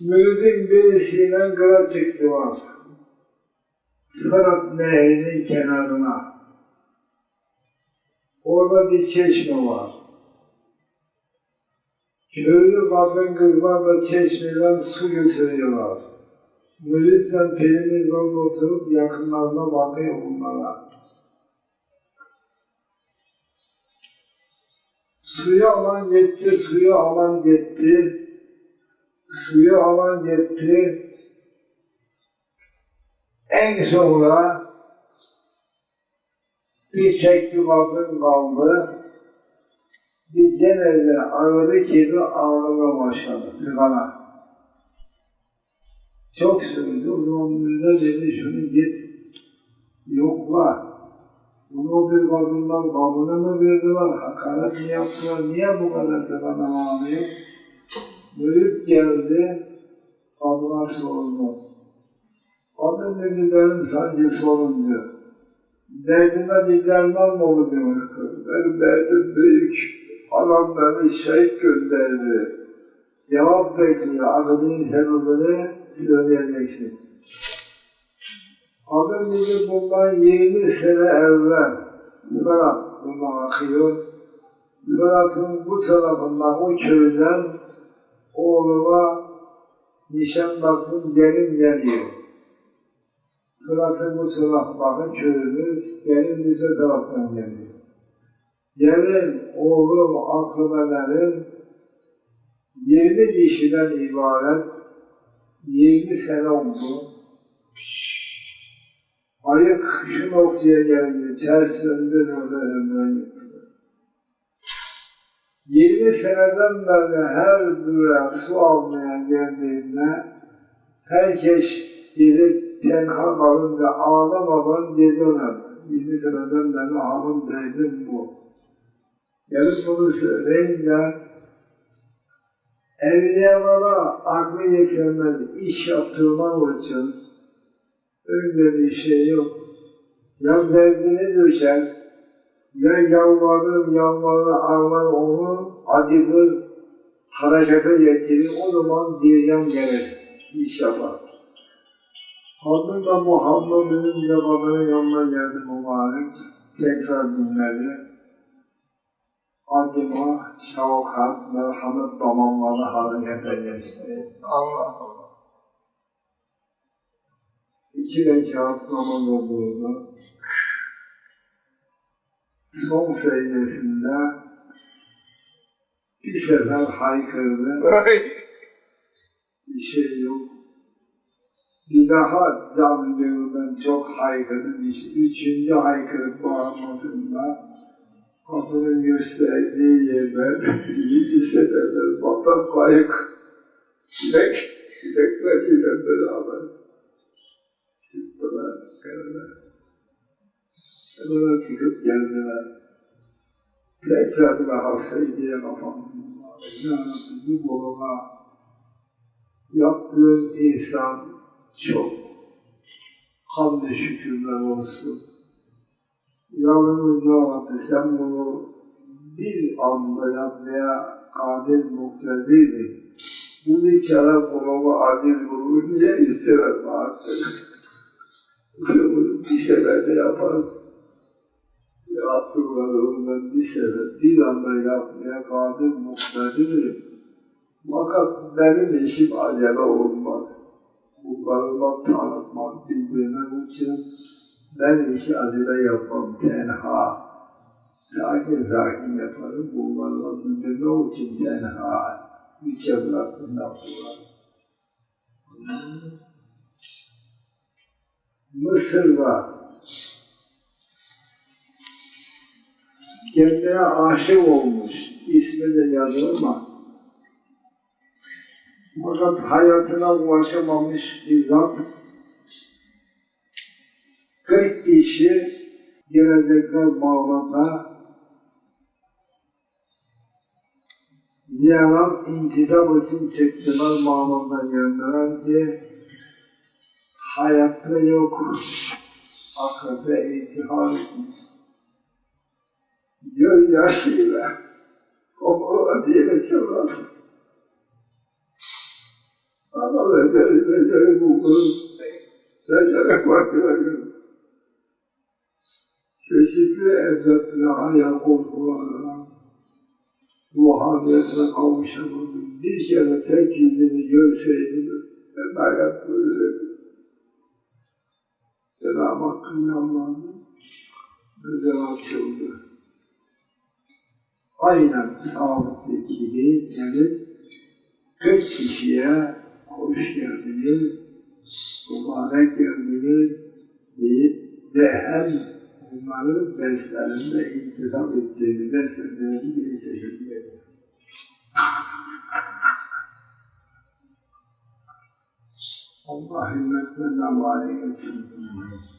Müridin birisiyle kıra çıktı var. Fırat Nehri'nin kenarına. Orada bir çeşme var. Köylü kadın kızlar da çeşmeden su götürüyorlar. Müritle perimiz orada oturup yakınlarına bakıyor bunlara. Suyu alan yetti, suyu alan yetti. Suyu alan yetti. En sonra bir tek bir kadın kaldı. Bir cenaze ağrı gibi ağrıma başladı. Fıkara. Çok sürdü. Müdür dedi şunu git yokla. Bunu bir kadınlar kabına mı verdiler, hakaret mi yaptılar, niye bu kadar fıkara ağrıyor? Mürit geldi, kadına sordu. Kadın dedi benim sancı sorunca. Derdime bir derman mı olacak? Benim derdim büyük. Adam beni şeyh gönderdi. Cevap bekliyor. Adının sebebini söyleyeceksin. Kadın dedi bundan 20 sene evvel Müberat bundan akıyor. Müberat'ın bu tarafından o köyden oğluma nişan bakın gelin geliyor. Fırat'ın bu taraf bakın köyümüz, gelin bize taraftan geliyor. Gelin, oğlum, akrabalarım 20 kişiden ibaret 20 sene oldu. Ayık şu noktaya gelince ters döndü ömrden yıkıldı. 20 seneden beri her dura su almaya geldiğinde herkes gelip tenha kalınca ağlamadan döner. 20 seneden beri hanım derdim bu. Gelip bunu söyleyince evliyalara aklı yetirmez iş yaptırmak için öyle bir şey yok. Ya derdini döker, ya yalvarır, yalvarır, ağlar onu acıdır, harekete getirir, o zaman diryan gelir, yapar. Kadın da Muhammed'in cevabının yanına geldi mübarek, tekrar dinledi. Acıma, şefkat, merhamet damarları harekete geçti. Allah Allah. İki rekat namazda durdu. Son secdesinde bir sefer haykırdı. Ay, Bir şey yok. Bir daha canlı gönülden çok haykırdı. Şey. Üçüncü haykırıp bağırmasında kapının gösterdiği yerden yedi seneler vatan kayık bilek, bilekleriyle beraber çıktılar senede. Çıkıp geldiler. Daha secdeye kapandım. Ya Rabbi bu boluma yaptığın ihsan çok. Hamd şükürler olsun. Yalnız ya Rabbi sen bunu bir anda yapmaya kadir muktedirdin. Bu bir kere kulumu aziz kulumu niye istemez artık? Bunu bir seferde yaparım. Yaptığımları ben bir sefer bir anda yapmaya kadir muktedirim. Fakat benim işim acele olmaz. Bunlarla tanıtmak, bildirmek için ben işi acele yapmam tenha. Sakin sakin yaparım. Bunlarla bildirmek için tenha. Üç evlatlı yaptılar. Mısır'da kendine aşık olmuş. İsmi de yazıyor ama fakat hayatına ulaşamamış bir zat. 40 kişi gelecekler Bağdat'a ziyaret intizam için çıktılar Bağdat'a geldiler ki hayatta yok ahirete intihar etmiş göz yaşıyla o diye çalar. Ama beceri, beceri bu kız. Becerek bakıyor. Çeşitli evletlere ayak oldular. Ruhaniyetine kavuşamadım. Bir kere tek yüzünü görseydim, ben hayat böyle. Cenab-ı Hakk'ın yanlarında güzel açıldı. Aynen sağlıklı gibi gelip 40 kişiye hoş geldiniz, mübarek geldiniz deyip ve hem onları derslerinde intizam ettiğini, derslerine geri çekildi. Allah himmetine layık etsin.